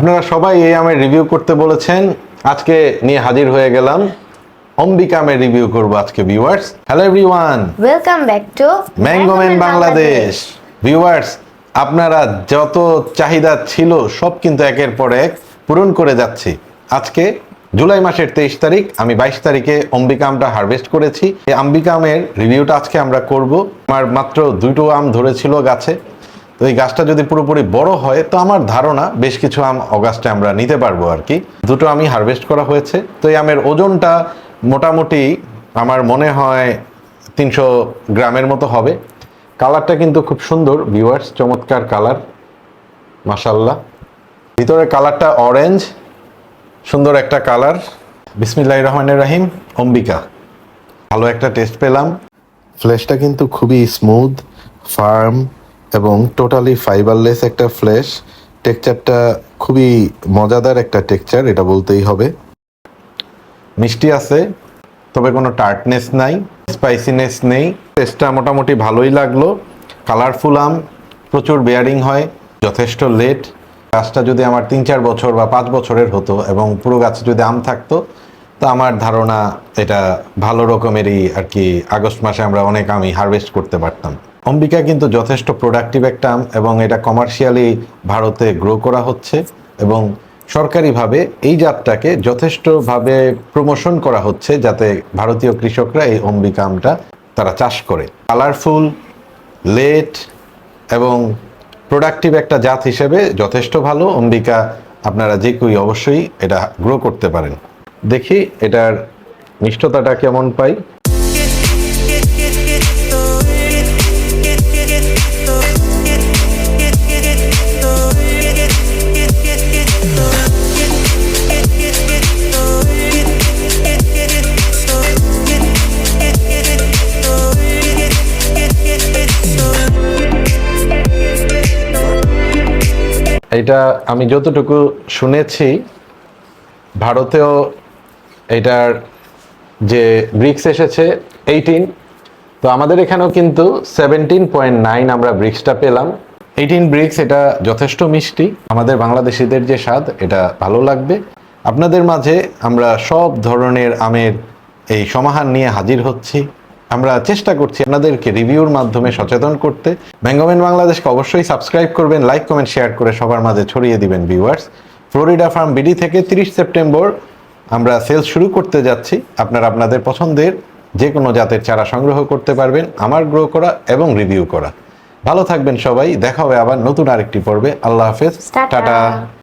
আপনারা সবাই এই আমের রিভিউ করতে বলেছেন। আজকে নিয়ে হাজির হয়ে গেলাম। অম্বিকা আমের রিভিউ করব আজকে viewers hello everyone welcome back to Mangoman Bangladesh viewers আপনারা যত চাহিদা ছিল সব কিন্তু একের পর এক পূরণ করে যাচ্ছি। আজকে জুলাই মাসের তেইশ তারিখ আমি বাইশ তারিখে অম্বিকা আমটা হারভেস্ট করেছি। এই আম্বিকা আমের রিভিউটা আজকে আমরা করব। আমার মাত্র দুটো আম ধরেছিল গাছে। তো এই গাছটা যদি পুরোপুরি বড় হয়, তো আমার ধারণা বেশ কিছু আম অগাস্টে আমরা নিতে পারব আর কি। দুটো আমি হারভেস্ট করা হয়েছে। তো এই আমের ওজনটা মোটামুটি আমার মনে হয় তিনশো গ্রামের মতো হবে। কালারটা কিন্তু খুব সুন্দর ভিউয়ার্স চমৎকার কালার। মাসাল্লাহ ভিতরে কালারটা অরেঞ্জ সুন্দর একটা কালার। বিসমিল্লাহ রহমানের রাহিম, অম্বিকা। ভালো একটা টেস্ট পেলাম। ফ্লেশটা কিন্তু খুবই স্মুথ ফার্ম এবং টোটালি ফাইবারলেস একটা ফ্লেশ টেক্সচারটা খুবই মজাদার একটা টেক্সচার এটা বলতেই হবে। মিষ্টি আছে, তবে কোনো টার্টনেস নাই স্পাইসিনেস নেই। টেস্টটা মোটামুটি ভালোই লাগল। কালারফুল আম, প্রচুর বেয়ারিং হয়, যথেষ্ট লেট গাছটা যদি আমার তিন চার বছর বা পাঁচ বছরের হতো এবং পুরো গাছে যদি আম থাকতো, তো আমার ধারণা এটা ভালো রকমেরই আর কি আগস্ট মাসে আমরা অনেক আমি হারভেস্ট করতে পারতাম। অম্বিকা কিন্তু যথেষ্ট প্রোডাক্টিভ একটা আম এবং এটা কমার্শিয়ালি ভারতে গ্রো করা হচ্ছে এবং সরকারিভাবে এই জাতটাকে যথেষ্টভাবে প্রমোশন করা হচ্ছে যাতে ভারতীয় কৃষকরা এই অম্বিকা আমটা তারা চাষ করে। কালারফুল লেট এবং প্রোডাক্টিভ একটা জাত হিসেবে যথেষ্ট ভালো। অম্বিকা আপনারা যে কেউই অবশ্যই এটা গ্রো করতে পারেন। দেখি এটার মিষ্টতাটা কেমন পাই। এটা আমি যতটুকু শুনেছি, ভারতেও এটার যে ব্রিক্স এসেছে এইটিন তো আমাদের এখানেও কিন্তু সেভেন্টিন পয়েন্ট নাইন আমরা ব্রিক্সটা পেলাম। এইটিন ব্রিক্স এটা যথেষ্ট মিষ্টি। আমাদের বাংলাদেশিদের যে স্বাদ, এটা ভালো লাগবে। আপনাদের মাঝে আমরা সব ধরনের আমের এই সমাহার নিয়ে হাজির হচ্ছি। আমরা চেষ্টা করছি আপনাদেরকে রিভিউর মাধ্যমে সচেতন করতে। ম্যাঙ্গোম্যান বাংলাদেশকে অবশ্যই সাবস্ক্রাইব করবেন লাইক কমেন্ট শেয়ার করে সবার মাঝে ছড়িয়ে দিবেন ভিউয়ার্স ফ্লোরিডা ফার্ম বিডি থেকে তিরিশ সেপ্টেম্বর আমরা সেলস শুরু করতে যাচ্ছি। আপনারা আপনাদের পছন্দের যে কোনো জাতের চারা সংগ্রহ করতে পারবেন আমার গ্রো করা এবং রিভিউ করা। ভালো থাকবেন সবাই দেখা হবে আবার নতুন আরেকটি পর্বে। আল্লাহ হাফেজ। টাটা।